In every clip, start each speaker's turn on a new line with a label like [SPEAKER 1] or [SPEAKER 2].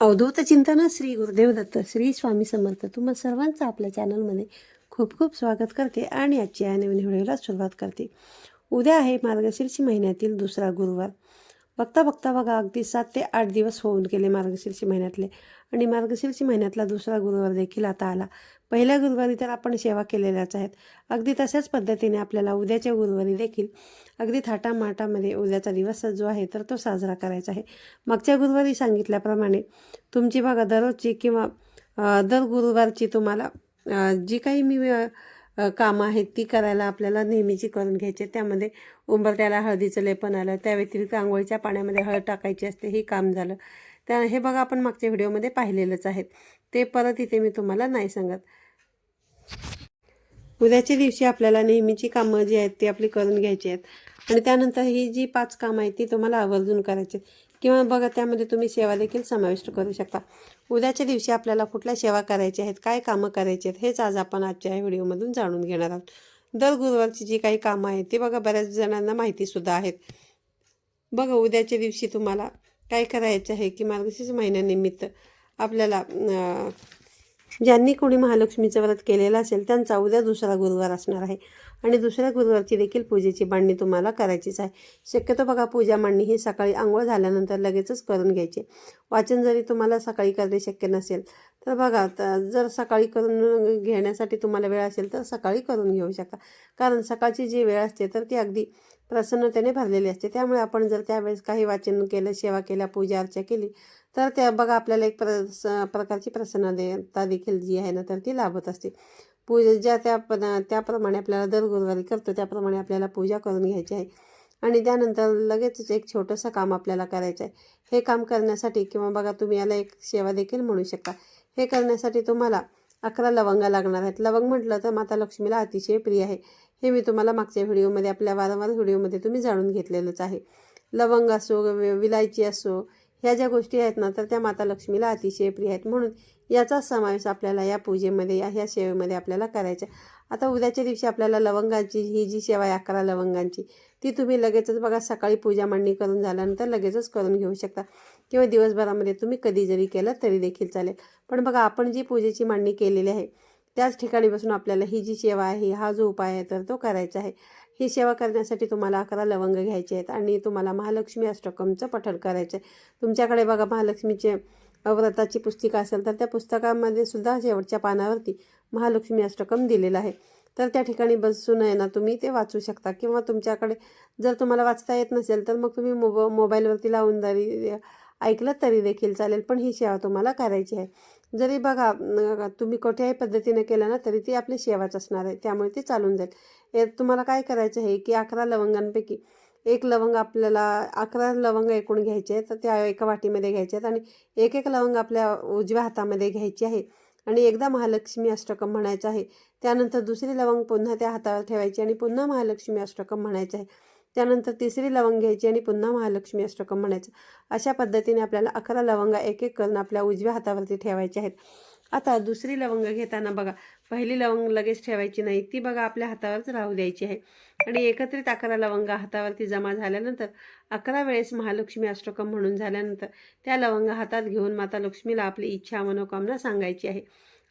[SPEAKER 1] अवधूत चिंतन श्री गुरुदेव दत्त श्री स्वामी समर्थ. तुम्हा सर्वांचं आपल्या चॅनलमध्ये खूप खूप स्वागत करते आणि आजच्या या नवीन व्हिडिओला सुरुवात करते. उद्या आहे मार्गशीर्ष महिन्यातील दुसरा गुरुवार. बघता बघता बघा अगदी सात ते आठ दिवस होऊन गेले मार्गशीर्ष महिन्यातले. आणि मार्गशीर्ष महिन्यातला दुसरा गुरुवार देखील आता आला. पहिल्या गुरुवारी तर आपण सेवा केलेल्याच आहेत. अगदी तशाच पद्धतीने आपल्याला उद्याच्या गुरुवारी देखील अगदी थाटामाटामध्ये उद्याचा दिवस जो आहे तर तो साजरा करायचा आहे. मागच्या गुरुवारी सांगितल्याप्रमाणे तुमची बघा दररोजची किंवा दर गुरुवारची तुम्हाला जी काही मी कामं आहेत ती करायला आपल्याला नेहमीची करून घ्यायची. त्यामध्ये उंबरट्याला हळदीचं लेपन आलं त्या व्यतिरिक्त आंघोळीच्या पाण्यामध्ये हळद टाकायची असते हे काम झालं. त्या हे बघा आपण मागच्या व्हिडिओमध्ये पाहिलेलंच आहेत. ते परत इथे मी तुम्हाला नाही सांगत. उद्याच्या दिवशी आपल्याला नेहमीची कामं जी आहेत ती आपली करून घ्यायची आहेत. आणि त्यानंतर ही जी पाच कामं आहेत ती तुम्हाला आवर्जून करायची आहेत. किंवा बघा त्यामध्ये तुम्ही सेवा देखील समाविष्ट करू शकता. उद्याच्या दिवशी आपल्याला कुठल्या सेवा करायच्या आहेत काय कामं करायची आहेत हेच आज आपण आजच्या या व्हिडिओमधून जाणून घेणार आहोत. दर गुरुवारची जी काही कामं आहेत ती बघा बऱ्याच जणांना माहितीसुद्धा आहेत. बघा उद्याच्या दिवशी तुम्हाला काय करायचं आहे की मार्गशीर्ष महिन्यानिमित्त आपल्याला ज्यांनी कोणी महालक्ष्मीचं व्रत केलेलं असेल त्यांचा उद्या दुसरा गुरुवार असणार आहे. आणि दुसऱ्या गुरुवारची देखील पूजेची मांडणी तुम्हाला करायचीच आहे. शक्यतो बघा पूजा मांडणी ही सकाळी आंघोळ झाल्यानंतर लगेचच करून घ्यायची. वाचन जरी तुम्हाला सकाळी करणे शक्य नसेल तर बघा जर सकाळी करून घेण्यासाठी तुम्हाला वेळ असेल तर सकाळी करून घेऊ शकता. कारण सकाळची जी वेळ असते तर ती अगदी प्रसन्नतेने भरलेली असते. त्यामुळे आपण जर त्यावेळेस काही वाचन केलं सेवा केल्या पूजा अर्चा केली तर त्या बघा आपल्याला एक प्रस प्रकारची प्रसन्नता देखील जी आहे ना तर ती लाभत असते. पूजा ज्या त्या त्याप्रमाणे आपल्याला दर गुरुवारी करतो त्याप्रमाणे आपल्याला पूजा करून घ्यायची आहे. आणि त्यानंतर लगेचच एक छोटंसं काम आपल्याला करायचं आहे. हे काम करण्यासाठी किंवा बघा तुम्ही याला एक सेवा देखील म्हणू शकता. हे करण्यासाठी तुम्हाला अकरा लवंगा लागणार आहेत. लवंग म्हटलं तर माता लक्ष्मीला अतिशय प्रिय आहे. हे मी तुम्हाला मागच्या व्हिडिओमध्ये आपल्या वारंवार व्हिडिओमध्ये तुम्ही जाणून घेतलेलंच आहे. लवंग असो विलायची असो ह्या ज्या गोष्टी आहेत ना तर त्या माता लक्ष्मीला अतिशय प्रिय आहेत. म्हणून याचा समावेश आपल्याला या पूजेमध्ये या ह्या सेवेमध्ये आपल्याला करायचा आता उद्याच्या दिवशी आपल्याला लवंगाची ही जी सेवा आहे अकरा लवंगांची ती तुम्ही लगेचच बघा सकाळी पूजा मांडणी करून झाल्यानंतर लगेचच करून घेऊ शकता. किंवा दिवसभरामध्ये तुम्ही कधी जरी केलं तरी देखील चालेल. पण बघा आपण जी पूजेची मांडणी केलेली आहे त्याच ठिकाणी बसून आपल्याला ही जी सेवा आहे हा जो उपाय आहे तर तो करायचा आहे. ही सेवा करण्यासाठी तुम्हाला अकरा लवंग घ्यायचे आहेत आणि तुम्हाला महालक्ष्मी अष्टकमचं पठण करायचं आहे तुमच्याकडे बघा महालक्ष्मीचे व्रताची पुस्तिका असेल तर त्या पुस्तकामध्ये सुद्धा शेवटच्या पानावरती महालक्ष्मी अष्टकम दिलेलं आहे. तर त्या ठिकाणी बसून आहे ना तुम्ही ते वाचू शकता किंवा तुमच्याकडे जर तुम्हाला वाचता येत नसेल तर मग तुम्ही मोब मोबाईलवरती लावून जरी ऐकलं तरी देखील चालेल पण ही सेवा तुम्हाला करायची आहे. जरी बघा तुम्ही कोठ्याही पद्धतीने केलं ना तरी ती आपली सेवाच असणार आहे त्यामुळे ती चालून जाईल. हे तुम्हाला काय करायचं आहे की अकरा लवंगांपैकी एक लवंग आपल्याला अकरा लवंग एकूण घ्यायचे आहेत तर त्या एका वाटीमध्ये घ्यायचे आहेत आणि एक एक लवंग आपल्या उजव्या हातामध्ये घ्यायची आहे. आणि एकदा महालक्ष्मी अष्टकम म्हणायचं आहे त्यानंतर दुसरी लवंग पुन्हा त्या हातावर ठेवायची आणि पुन्हा महालक्ष्मी अष्टकम म्हणायचं आहे. त्यानंतर तिसरी लवंग घ्यायची आणि पुन्हा महालक्ष्मी अष्टकम म्हणायचं. अशा पद्धतीने आपल्याला अकरा लवंगा एक एक करून आपल्या उजव्या हातावरती ठेवायच्या आहेत. आता दुसरी लवंग घेताना बघा पहिली लवंग लगेच ठेवायची नाही ती बघा आपल्या हातावरच राहू द्यायची आहे. आणि एकत्रित अकरा लवंगा हातावरती जमा झाल्यानंतर अकरा वेळेस महालक्ष्मी अष्टकम म्हणून झाल्यानंतर त्या लवंगा हातात घेऊन माता लक्ष्मीला आपली इच्छा मनोकामना सांगायची आहे.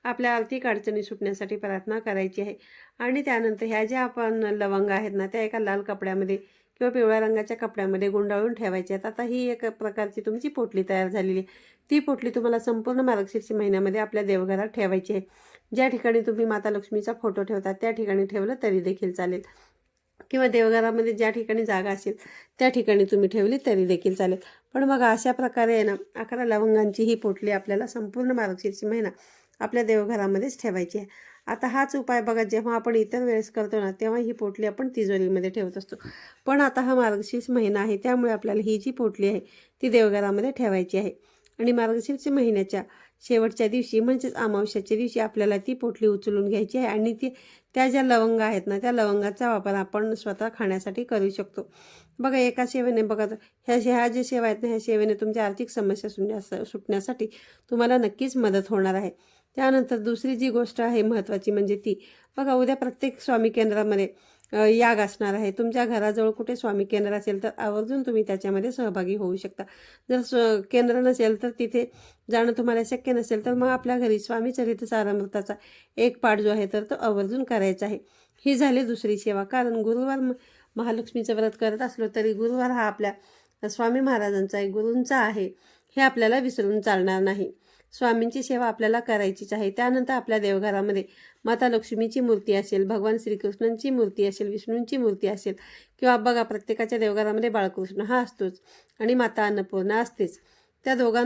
[SPEAKER 1] आपल्या आर्थिक अडचणी सुटण्यासाठी प्रार्थना करायची आहे. आणि त्यानंतर ह्या ज्या आपण लवंग आहेत ना त्या एका लाल कपड्यामध्ये किंवा पिवळ्या रंगाच्या कपड्यामध्ये गुंडाळून ठेवायची आहेत. आता ही एक प्रकारची तुमची पोटली तयार झालेली आहे. ती पोटली तुम्हाला संपूर्ण मार्गशीर्ष महिन्यामध्ये आपल्या देवघरात ठेवायची आहे. ज्या ठिकाणी तुम्ही माता लक्ष्मीचा फोटो ठेवता त्या ठिकाणी ठेवलं तरी देखील चालेल. किंवा देवघरामध्ये ज्या ठिकाणी जागा असेल त्या ठिकाणी तुम्ही ठेवली तरी देखील चालेल. पण बघा अशा प्रकारे आहे ना अकरा लवंगांची ही पोटली आपल्याला संपूर्ण मार्गशीर्ष महिना आपल्या देवघरामध्येच ठेवायची आहे. आता हाच उपाय बघा जेव्हा आपण इतर वेळेस करतो ना तेव्हा ही पोटली आपण तिजोरीमध्ये ठेवत असतो. पण आता हा मार्गशीर्ष महिना आहे त्यामुळे आपल्याला ही जी पोटली आहे ती देवघरामध्ये ठेवायची आहे. आणि मार्गशीर्ष महिन्याच्या शेवटच्या दिवशी म्हणजेच अमावस्याच्या दिवशी आपल्याला ती पोटली उचलून घ्यायची आहे. आणि ती त्या ज्या लवंगा आहेत ना त्या लवंगाचा वापर आपण स्वतः खाण्यासाठी करू शकतो. बघा एका सेवेने बघा ह्या ह्या ज्या सेवा आहेत ना ह्या सेवेने तुमच्या आर्थिक समस्या सुटण्यास सुटण्यासाठी तुम्हाला नक्कीच मदत होणार आहे. त्यानंतर दुसरी जी गोष्ट आहे महत्त्वाची म्हणजे ती. बघा उद्या प्रत्येक स्वामी केंद्रामध्ये याग असणार आहे. तुमच्या घराजवळ कुठे स्वामी केंद्र असेल तर आवर्जून तुम्ही त्याच्यामध्ये सहभागी होऊ शकता. जर स्व केंद्र नसेल तर तिथे जाणं तुम्हाला शक्य नसेल तर मग आपल्या घरी स्वामी चरित्र सारामृताचा एक पाठ जो आहे तर तो आवर्जून करायचा आहे. ही झाली दुसरी सेवा. कारण गुरुवार म- महालक्ष्मीचं व्रत करत असलो तरी गुरुवार हा आपल्या स्वामी महाराजांचा आहे गुरूंचा आहे. हे आपल्याला विसरून चालणार नाही. स्वामींची सेवा आपल्याला करायचीच आहे. त्यानंतर आपल्या देवघरामध्ये माता लक्ष्मीची मूर्ती असेल भगवान श्रीकृष्णांची मूर्ती असेल विष्णूंची मूर्ती असेल किंवा बघा प्रत्येकाच्या देवघरामध्ये बाळकृष्ण हा असतोच आणि माता अन्नपूर्णा असतेच. त्या दोघां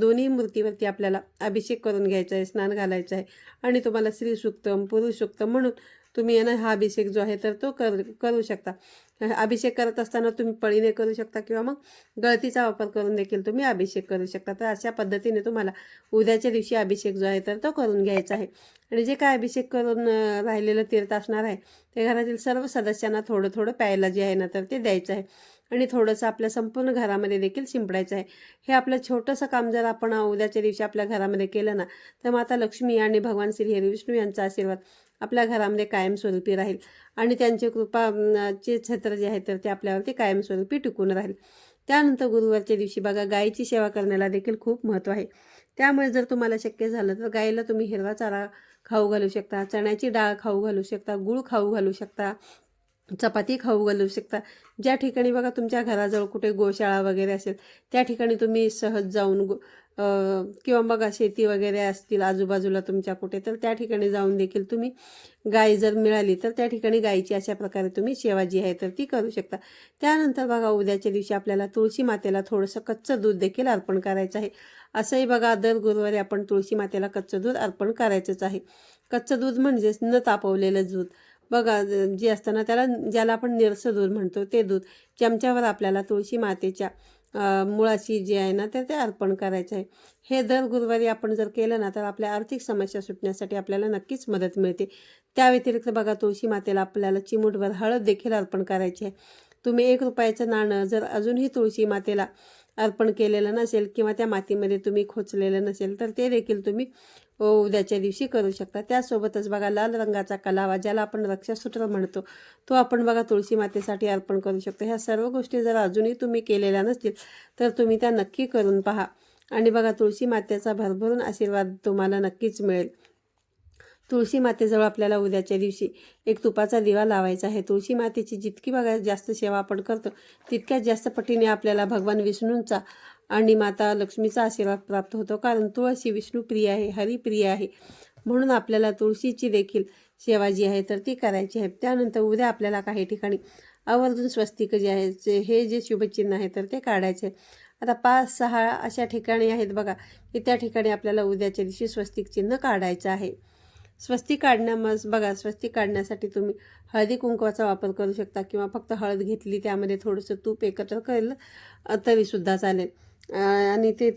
[SPEAKER 1] दोन्ही मूर्तीवरती आपल्याला अभिषेक करून घ्यायचा आहे स्नान घालायचं आहे आणि तुम्हाला स्त्री सुक्तम पुरुष म्हणून तुम्ही आहे ना हा अभिषेक जो आहे तर तो कर करू शकता. अभिषेक करत असताना तुम्ही पळीने करू शकता किंवा मग गळतीचा वापर करून देखील तुम्ही अभिषेक करू शकता. तर अशा पद्धतीने तुम्हाला उद्याच्या दिवशी अभिषेक जो आहे तर तो करून घ्यायचा आहे. आणि जे काय अभिषेक करून राहिलेलं तीर्थ असणार आहे ते घरातील सर्व सदस्यांना थोडं थोडं प्यायला जे आहे ना तर ते द्यायचं आहे. आणि थोडंसं आपल्या संपूर्ण घरामध्ये देखील शिंपडायचं आहे. हे आपलं छोटंसं काम जर आपण उद्याच्या दिवशी आपल्या घरामध्ये केलं ना तर माता लक्ष्मी आणि भगवान श्री हरी विष्णू यांचा आशीर्वाद आपल्या घरामध्ये कायमस्वरूपी राहील. आणि त्यांची कृपा चे छत्र जे आहे तर ते आपल्यावरती कायमस्वरूपी टिकून राहील. त्यानंतर गुरुवारच्या दिवशी बघा गायीची सेवा करण्याला देखील खूप महत्त्व आहे. त्यामुळे जर तुम्हाला शक्य झालं तर गायीला तुम्ही हिरवा चारा खाऊ घालू शकता चण्याची डाळ खाऊ घालू शकता गूळ खाऊ घालू शकता चपाती खाऊ घालू शकता. ज्या ठिकाणी बघा तुमच्या घराजवळ कुठे गोशाळा वगैरे असेल त्या ठिकाणी तुम्ही सहज जाऊन गो किंवा बघा शेती वगैरे असतील आजूबाजूला तुमच्या कुठे तर त्या ठिकाणी जाऊन देखील तुम्ही गाय जर मिळाली तर त्या ठिकाणी गायीची अशा प्रकारे तुम्ही सेवा जी आहे तर ती करू शकता. त्यानंतर बघा उद्याच्या दिवशी आपल्याला तुळशी मातेला थोडंसं कच्चं दूध देखील अर्पण करायचं आहे. असंही बघा दर गुरुवारी आपण तुळशी मातेला कच्चं दूध अर्पण करायचंच आहे. कच्चं दूध म्हणजेच न तापवलेलं दूध. बघा जे असतं ना त्याला ज्याला आपण निरसं दूध म्हणतो ते दूध चमच्यावर आपल्याला तुळशी मातेच्या मुळाशी जे आहे ना तर ते अर्पण करायचं आहे. हे दर गुरुवारी आपण जर केलं ना तर आपल्या आर्थिक समस्या सुटण्यासाठी आपल्याला नक्कीच मदत मिळते. त्या व्यतिरिक्त बघा तुळशी मातेला आपल्याला चिमूटभर हळद देखील अर्पण करायची आहे. तुम्ही एक रुपयाचं नाणं जर अजूनही तुळशी मातेला अर्पण केलेलं नसेल किंवा त्या मातीमध्ये तुम्ही खोचलेलं नसेल तर ते देखील तुम्ही उद्याच्या दिवशी करू शकता. त्यासोबतच बघा लाल रंगाचा कलावा ज्याला आपण रक्षासूत्र म्हणतो तो आपण बघा तुळशी मातेसाठी अर्पण करू शकतो. ह्या सर्व गोष्टी जर अजूनही तुम्ही केलेल्या नसतील तर तुम्ही त्या नक्की करून पहा. आणि बघा तुळशी मातेचा भरभरून आशीर्वाद तुम्हाला नक्कीच मिळेल. तुळशी मातेजवळ आपल्याला उद्याच्या दिवशी एक तुपाचा दिवा लावायचा आहे. तुळशी मातेची जितकी बघा जास्त सेवा आपण करतो तितक्याच जास्त पटीने आपल्याला भगवान विष्णूंचा आणि माता लक्ष्मीचा आशीर्वाद प्राप्त होतो. कारण तुळशी विष्णुप्रिय आहे हरिप्रिय आहे. म्हणून आपल्याला तुळशीची देखील सेवा जी आहे तर ती करायची आहे. त्यानंतर उद्या आपल्याला काही ठिकाणी आवर्जून स्वस्तिक जे आहे जे हे जे शुभचिन्ह आहे तर ते काढायचे आता पाच सहा अशा ठिकाणी आहेत बघा की त्या ठिकाणी आपल्याला उद्याच्या दिवशी स्वस्तिक चिन्ह काढायचं आहे. स्वस्तिक काढण्यामस बघा स्वस्तिक काढण्यासाठी तुम्ही हळदी कुंकवाचा वापर करू शकता किंवा फक्त हळद घेतली त्यामध्ये थोडंसं तूप एकत्र केलं तरीसुद्धा चालेल. आणि ते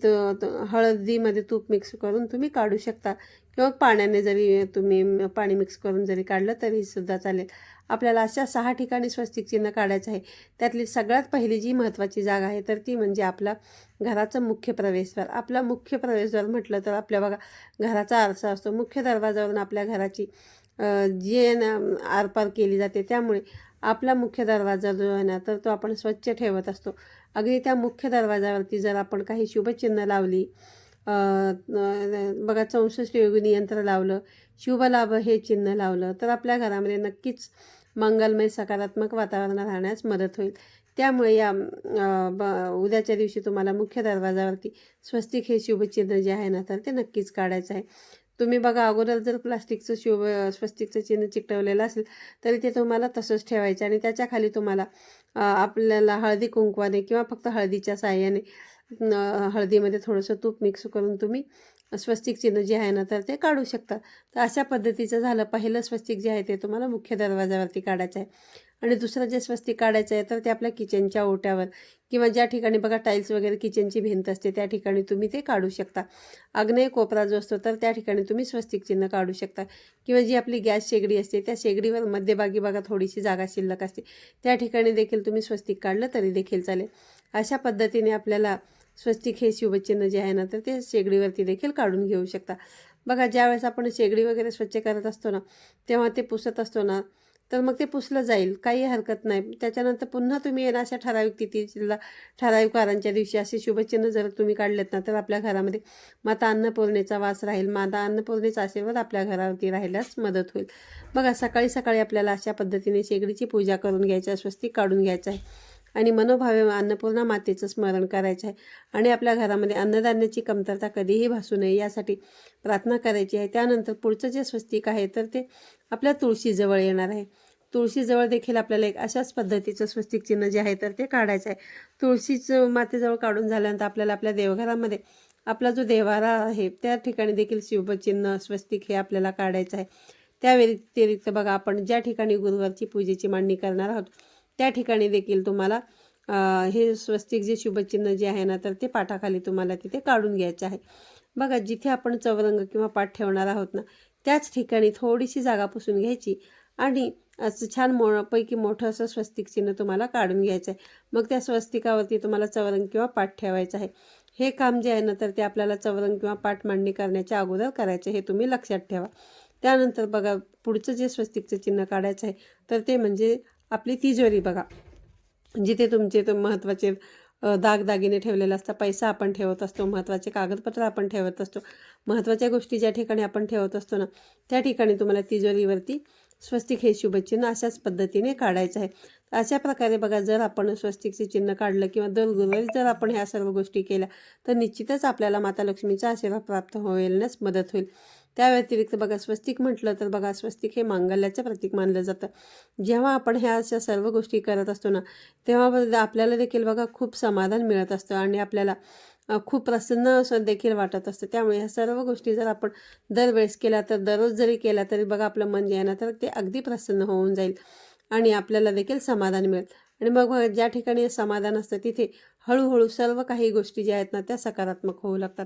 [SPEAKER 1] हळदीमध्ये तूप मिक्स करून तुम्ही काढू शकता. किंवा पाण्याने जरी तुम्ही पाणी मिक्स करून जरी काढलं तरीसुद्धा चालेल. आपल्याला अशा सहा ठिकाणी स्वस्तिक चिन्ह काढायचं आहे. त्यातली सगळ्यात पहिली जी महत्त्वाची जागा आहे तर ती म्हणजे आपला घराचं मुख्य प्रवेशद्वार. आपला मुख्य प्रवेशद्वार म्हटलं तर आपल्या बघा घराचा आरसा असतो. मुख्य दरवाजावरून आपल्या घराची अ, जी आरपार केली जाते त्यामुळे आपला मुख्य दरवाजा जो आहे ना तर तो आपण स्वच्छ ठेवत असतो. अगदी त्या मुख्य दरवाजावरती जर आपण काही शुभचिन्ह लावली बघा चौसष्ट योगिनी यंत्र लावलं शुभलाभ हे चिन्ह लावलं तर आपल्या घरामध्ये नक्कीच मंगलमय सकारात्मक वातावरण राहण्यास मदत होईल. त्यामुळे या ब उद्याच्या दिवशी तुम्हाला मुख्य दरवाजावरती स्वस्तिक हे शुभचिन्ह जे आहे ना तर ते नक्कीच काढायचं आहे. तुम्ही बघा अगोदर जर प्लास्टिकचं शिव स्वस्तिकचं चिन्ह चिकटवलेलं असेल तरी ते तुम्हाला तसंच ठेवायचं आणि त्याच्याखाली तुम्हाला आपल्याला हळदी कुंकवाने किंवा फक्त हळदीच्या साह्याने हळदीमध्ये थोडंसं तूप मिक्स करून तुम्ही स्वस्तिक चिन्ह जे आहे ना तर ते काढू शकता तर अशा पद्धतीचं झालं. पहिलं स्वस्तिक जे आहे ते तुम्हाला मुख्य दरवाजावरती काढायचं आहे. आणि दुसरं जे स्वस्तिक काढायचं आहे तर ते आपल्या किचनच्या ओट्यावर किंवा ज्या ठिकाणी बघा टाईल्स वगैरे किचनची भिंत असते त्या ठिकाणी तुम्ही ते काढू शकता. आग्नेय कोपरा जो असतो तर त्या ठिकाणी तुम्ही स्वस्तिक चिन्ह काढू शकता. किंवा जी आपली गॅस शेगडी असते त्या शेगडीवर मध्यभागी बघा थोडीशी जागा शिल्लक असते. त्या ठिकाणी देखील तुम्ही स्वस्तिक काढलं तरी देखील चालेल. अशा पद्धतीने आपल्याला स्वस्तिक हे शुभचिन्ह जे आहे ना तर ते शेगडीवरती देखील काढून घेऊ शकता. बघा ज्यावेळेस आपण शेगडी वगैरे स्वच्छ करत असतो ना तेव्हा ते पुसत असतो ना तर मग ते पुसलं जाईल काही हरकत नाही. त्याच्यानंतर पुन्हा तुम्ही येणार अशा ठराविक तिथीला ठराविक वारांच्या दिवशी असे शुभचिन्ह जर तुम्ही काढलेत ना तर आपल्या घरामध्ये माता अन्नपूर्णेचा वास राहील माता अन्नपूर्णेचा आशीर्वाद आपल्या घरावरती राहिल्यास मदत होईल. बघा सकाळी सकाळी आपल्याला अशा पद्धतीने शेगडीची पूजा करून घ्यायची स्वस्तिक काढून घ्यायचं आहे. आणि मनोभावे अन्नपूर्णा मातेचं स्मरण करायचं आहे. आणि आपल्या घरामध्ये अन्नधान्याची कमतरता कधीही भासू नये यासाठी प्रार्थना करायची आहे. त्यानंतर पुढचं जे स्वस्तिक आहे तर ते आपल्या तुळशीजवळ येणार आहे. तुळशीजवळ देखील आपल्याला एक अशाच पद्धतीचं स्वस्तिक चिन्ह जे आहे तर ते काढायचं आहे. तुळशीचं मातेजवळ काढून झाल्यानंतर आपल्याला आपल्या देवघरामध्ये आपला जो देवारा आहे त्या ठिकाणी देखील शिवचिन्ह स्वस्तिक हे आपल्याला काढायचं आहे. त्या व्यतिरिक्त बघा आपण ज्या ठिकाणी गुरुवारची पूजेची मांडणी करणार आहोत त्या ठिकाणी देखील तुम्हाला हे स्वस्तिक जे शुभचिन्ह जे आहे ना तर ते पाठाखाली तुम्हाला तिथे काढून घ्यायचं आहे. बघा जिथे आपण चौरंग किंवा पाठ ठेवणार आहोत ना त्याच ठिकाणी थोडीशी जागा पुसून घ्यायची आणि असं छान मो पैकी मोठं असं स्वस्तिक चिन्ह तुम्हाला काढून घ्यायचं आहे. मग त्या स्वस्तिकावरती तुम्हाला चौरंग किंवा पाठ ठेवायचं आहे. हे काम जे आहे ना तर ते आपल्याला चौरंग किंवा पाठ मांडणी करण्याच्या अगोदर करायचं हे तुम्ही लक्षात ठेवा. त्यानंतर बघा पुढचं जे स्वस्तिकचं चिन्ह काढायचं आहे तर ते म्हणजे आपली तिजोरी बघा. जिथे तुमचे तो महत्त्वाचे दागदागिने ठेवलेले असतात पैसा आपण ठेवत असतो महत्त्वाचे कागदपत्र आपण ठेवत असतो महत्त्वाच्या गोष्टी ज्या ठिकाणी आपण ठेवत असतो ना त्या ठिकाणी तुम्हाला तिजोरीवरती स्वस्तिक हे शुभचिन्ह अशाच पद्धतीने काढायचं आहे. अशा प्रकारे बघा जर आपण स्वस्तिकचे चिन्ह काढलं किंवा दर गुरुवारी जर आपण ह्या सर्व गोष्टी केल्या तर निश्चितच आपल्याला माता लक्ष्मीचा आशीर्वाद प्राप्त होण्यास मदत होईल. त्या व्यतिरिक्त बघा स्वस्तिक म्हटलं तर बघा स्वस्तिक हे मांगल्याचं प्रतीक मानलं जातं. जेव्हा आपण ह्या अशा सर्व गोष्टी करत असतो ना तेव्हा आपल्याला देखील बघा खूप समाधान मिळत असतं आणि आपल्याला खूप प्रसन्न असं देखील वाटत असतं. त्यामुळे ह्या सर्व गोष्टी जर आपण दरवेळेस केल्या तर दररोज जरी केल्या तरी बघा आपलं मन जे आहे ना तर ते अगदी प्रसन्न होऊन जाईल आणि आपल्याला देखील समाधान मिळेल. आणि मग ज्या ठिकाणी समाधान असतं तिथे हळूहळू सर्व काही गोष्टी ज्या आहेत ना त्या सकारात्मक होऊ लागतात.